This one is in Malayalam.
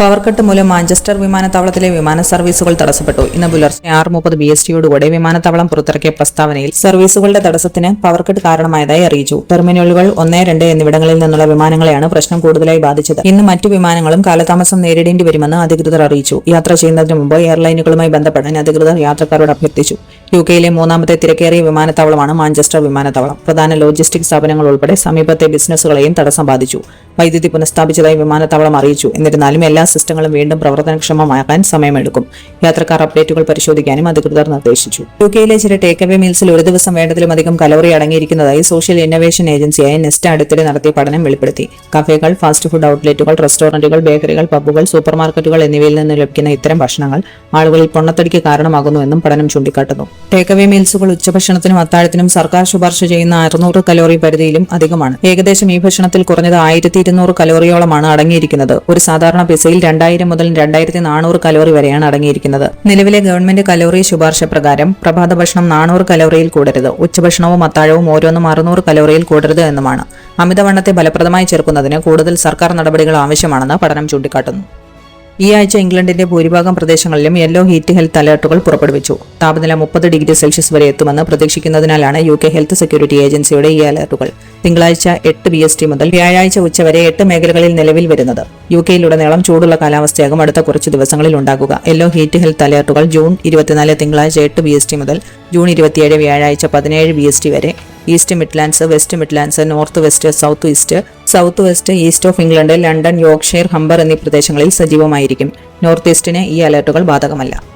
പവർ കട്ട് മൂലം മാഞ്ചസ്റ്റർ വിമാനത്താവളത്തിലെ വിമാന സർവീസുകൾ തടസ്സപ്പെട്ടു. ഇന്ന് പുലർച്ചെ ആറ് മുപ്പത് ബി എസ് ടിയോടുകൂടെ വിമാനത്താവളം പുറത്തിറക്കിയ പ്രസ്താവനയിൽ സർവീസുകളുടെ തടസ്സത്തിന് പവർ കട്ട് കാരണമായതായി അറിയിച്ചു. ടെർമിനലുകൾ ഒന്ന് രണ്ട് എന്നിവിടങ്ങളിൽ നിന്നുള്ള വിമാനങ്ങളെയാണ് പ്രശ്നം കൂടുതലായി ബാധിച്ചത്. ഇന്ന് മറ്റു വിമാനങ്ങളും കാലതാമസം നേരിടേണ്ടി വരുമെന്ന് അധികൃതർ അറിയിച്ചു. യാത്ര ചെയ്യുന്നതിന് മുമ്പ് എയർലൈനുകളുമായി ബന്ധപ്പെടാൻ അധികൃതർ യാത്രക്കാരോട് അഭ്യർത്ഥിച്ചു. യു കെയിലെ മൂന്നാമത്തെ തിരക്കേറിയ വിമാനത്താവളമാണ് മാഞ്ചസ്റ്റർ വിമാനത്താവളം. പ്രധാന ലോജിസ്റ്റിക് സ്ഥാപനങ്ങൾ ഉൾപ്പെടെ സമീപത്തെ ബിസിനസ്സുകളെയും തടസ്സം ബാധിച്ചു. വൈദ്യുതി പുനഃസ്ഥാപിച്ചതായി വിമാനത്താവളം അറിയിച്ചു. എന്നിരുന്നാലും എല്ലാ സിസ്റ്റങ്ങളും വീണ്ടും പ്രവർത്തനക്ഷമമാക്കാൻ സമയമെടുക്കും. യാത്രക്കാർ അപ്ഡേറ്റുകൾ പരിശോധിക്കാനും അധികൃതർ നിർദ്ദേശിച്ചു. യു കെയിലെ ചില ടേക്ക് അവേ മീൽസിൽ ഒരു ദിവസം വേണ്ടതിലും അധികം കലോറി അടങ്ങിയിരിക്കുന്നതായി സോഷ്യൽ ഇന്നൊവേഷൻ ഏജൻസിയായ നെസ്റ്റ് അടുത്തിടെ നടത്തിയ പഠനം വെളിപ്പെടുത്തി. കഫേകൾ ഫാസ്റ്റ് ഫുഡ് ഔട്ട്ലെറ്റുകൾ റെസ്റ്റോറന്റുകൾ ബേക്കറികൾ പബ്ബുകൾ സൂപ്പർ മാർക്കറ്റുകൾ എന്നിവയിൽ നിന്ന് ലഭിക്കുന്ന ഇത്തരം ഭക്ഷണങ്ങൾ ആളുകളിൽ പൊണ്ണത്തടിക്ക് കാരണമാകുന്നുവെന്നും പഠനം ചൂണ്ടിക്കാട്ടുന്നു. ടേക്ക് അവേ മീൽസുകൾ ഉച്ചഭക്ഷണത്തിനും അത്താഴത്തിനും സർക്കാർ ശുപാർശ ചെയ്യുന്ന അറുന്നൂറ് കലോറി പരിധിയിലും അധികമാണ്. ഏകദേശം ഈ ഭക്ഷണത്തിൽ കുറഞ്ഞത് ആയിരത്തി ഇരുന്നൂറ് കലോറിയോളമാണ് അടങ്ങിയിരിക്കുന്നത്. ഒരു സാധാരണ പിസയിൽ രണ്ടായിരം മുതൽ രണ്ടായിരത്തി നാനൂറ് കലോറി വരെയാണ് അടങ്ങിയിരിക്കുന്നത്. നിലവിലെ ഗവൺമെന്റ് കലോറി ശുപാർശ പ്രകാരം പ്രഭാത ഭക്ഷണം നാനൂറ് കലോറിയിൽ കൂടരുത്. ഉച്ചഭക്ഷണവും അത്താഴവും ഓരോന്നും അറുന്നൂറ് കലോറിയിൽ കൂടരുത് എന്നുമാണ്. അമിതവണ്ണത്തെ ഫലപ്രദമായി ചെറുക്കുന്നതിന് കൂടുതൽ സർക്കാർ നടപടികൾ ആവശ്യമാണെന്ന് പഠനം ചൂണ്ടിക്കാട്ടുന്നു. ഈ ആഴ്ച ഇംഗ്ലണ്ടിന്റെ ഭൂരിഭാഗം പ്രദേശങ്ങളിലും യെല്ലോ ഹീറ്റ് ഹെൽത്ത് അലർട്ടുകൾ പുറപ്പെടുവിച്ചു. താപനില മുപ്പത് ഡിഗ്രി സെൽഷ്യസ് വരെ എത്തുമെന്ന് പ്രതീക്ഷിക്കുന്നതിനാലാണ് യു കെ ഹെൽത്ത് സെക്യൂരിറ്റി ഏജൻസിയുടെ ഈ അലർട്ടുകൾ. തിങ്കളാഴ്ച എട്ട് ബി എസ് ടി മുതൽ വ്യാഴാഴ്ച ഉച്ചവരെ എട്ട് മേഖലകളിൽ നിലവിൽ വരുന്നത്. യു കെയിലുടനീളം ചൂടുള്ള കാലാവസ്ഥയാകും അടുത്ത കുറച്ച് ദിവസങ്ങളിൽ ഉണ്ടാകുക. യെല്ലോ ഹീറ്റ് ഹെൽത്ത് അലേർട്ടുകൾ ജൂൺ ഇരുപത്തിനാല് തിങ്കളാഴ്ച എട്ട് ബി എസ് ടി മുതൽ ജൂൺ ഇരുപത്തിയേഴ് വ്യാഴാഴ്ച പതിനേഴ് ബി എസ് ടി വരെ. East Midlands West Midlands North West South East South West East of England London Yorkshire Humber എന്നീ പ്രദേശങ്ങളിൽ സജീവമായിരിക്കും. നോർത്ത് ഈസ്റ്റിന് ഈ അലേർട്ടുകൾ ബാധകമല്ല.